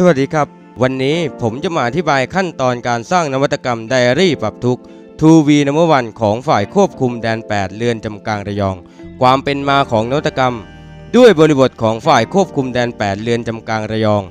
สวัสดีครับ วันนี้ผมจะมาอธิบายขั้นตอนการสร้างนวัตกรรมไดอารี่ปรับทุก 2V นัมวันของฝ่ายควบคุมแดน 8 เรือนจำกลางระยอง ความเป็นมาของนวัตกรรม ด้วยบริบทของฝ่ายควบคุมแดน 8 เรือนจำกลางระยอง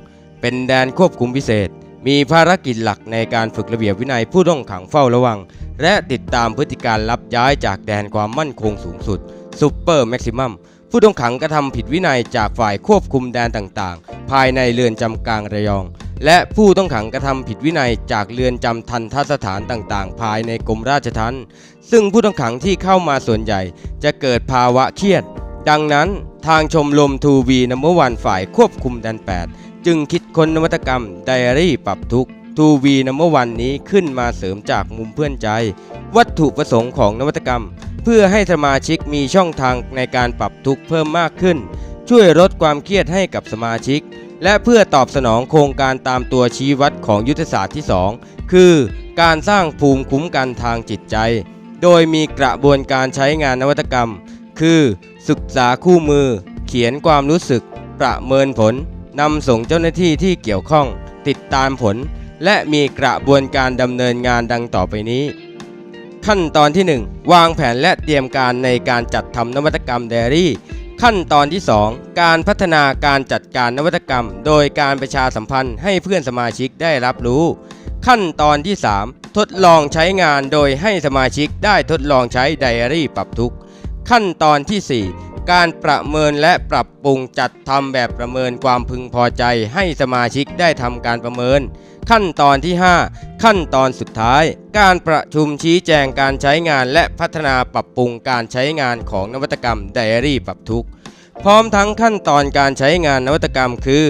เป็นแดนควบคุมพิเศษ มีภารกิจหลักในการฝึกระเบียบวินัยผู้ต้องขังเฝ้าระวัง และติดตามพฤติการรับย้ายจากแดนความมั่นคงสูงสุดซูเปอร์แม็กซิมัม ผู้ต้องขังกระทำผิดวินัยจากฝ่ายควบคุมแดนต่างๆ ภายในเรือนจำกลางระยอง และผู้ต้องขังกระทำผิดวินัยจากเรือนจำทันทสถานต่างๆ ภายในกรมราชทัณฑ์ซึ่งผู้ต้องขังที่เข้ามาส่วนใหญ่จะเกิดภาวะเครียด ดังนั้นทางชมรม 2V นัมวันฝ่ายควบคุมแดน 8 จึงคิดค้นนวัตกรรมไดอารี่ปรับทุกข์ 2V นัมวันนี้ขึ้นมาเสริมจากมุมเพื่อนใจ วัตถุประสงค์ของนวัตกรรม เพื่อให้สมาชิกมีช่องทางในการปรับทุกข์เพิ่มมากขึ้น ช่วยลดความเครียดให้กับสมาชิก และเพื่อตอบสนองโครงการตามตัวชี้วัดของยุทธศาสตร์ที่ 2 คือ การสร้างภูมิคุ้มกันทางจิตใจ โดยมีกระบวนการใช้งานนวัตกรรม คือ ศึกษาคู่มือ เขียนความรู้สึก ประเมินผลนำส่งเจ้าหน้าที่ที่เกี่ยวข้อง ติดตามผล และมีกระบวนการดำเนินงานดังต่อไปนี้ ขั้นตอนที่ 1 วางแผนและเตรียมการในการจัดทำนวัตกรรมไดอารี่ ขั้นตอนที่ 2 การพัฒนาการจัดการนวัตกรรม โดยการประชาสัมพันธ์ให้เพื่อนสมาชิกได้รับรู้ ขั้นตอนที่ 3 ทดลองใช้งานโดยให้สมาชิกได้ทดลองใช้ไดอารี่ปรับทุกขั้นตอนทีสี่4 การประเมินและปรับปรุงจัดทำแบบประเมินความพึงพอใจให้สมาชิกได้ทำการประเมิน ขั้นตอนที่ 5 ขั้นตอนสุดท้าย การประชุมชี้แจงการใช้งานและพัฒนาปรับปรุงการใช้งานของนวัตกรรมไดอารี่ปรับทุกข์พร้อมทั้งขั้นตอนการใช้งานนวัตกรรมคือ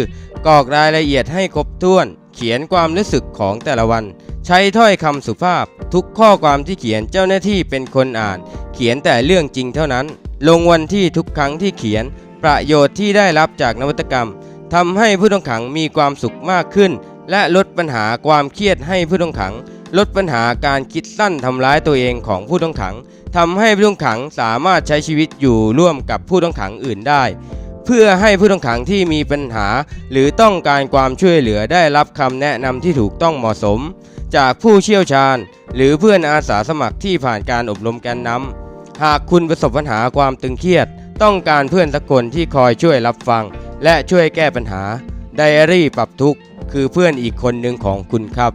กรอกรายละเอียดให้ครบถ้วน เขียนความรู้สึกของแต่ละวัน ใช้ถ้อยคำสุภาพ ทุกข้อความที่เขียนเจ้าหน้าที่เป็นคนอ่าน เขียนแต่เรื่องจริงเท่านั้น ลงวันที่ทุกครั้งที่เขียน ประโยชน์ที่ได้รับจากนวัตกรรมทำให้ผู้ต้องขังมีความสุขมากขึ้น และลดปัญหาความเครียดให้ผู้ต้องขัง ลดปัญหาการคิดสั้นทำร้ายตัวเองของผู้ต้องขังทำให้ผู้ต้องขังสามารถใช้ชีวิตอยู่ร่วมกับผู้ต้องขังอื่นได้ เพื่อให้ผู้ต้องขังที่มีปัญหา หรือต้องการความช่วยเหลือได้รับคำแนะนำที่ถูกต้องเหมาะสม จากผู้เชี่ยวชาญ หรือเพื่อนอาสาสมัครที่ผ่านการอบรมแกนนำหากคุณประสบปัญหาความตึงเครียด ต้องการเพื่อนสักคนที่คอยช่วยรับฟัง และช่วยแก้ปัญหาไดอารี่ปรับทุกข์คือเพื่อนอีกคนหนึ่งของคุณครับ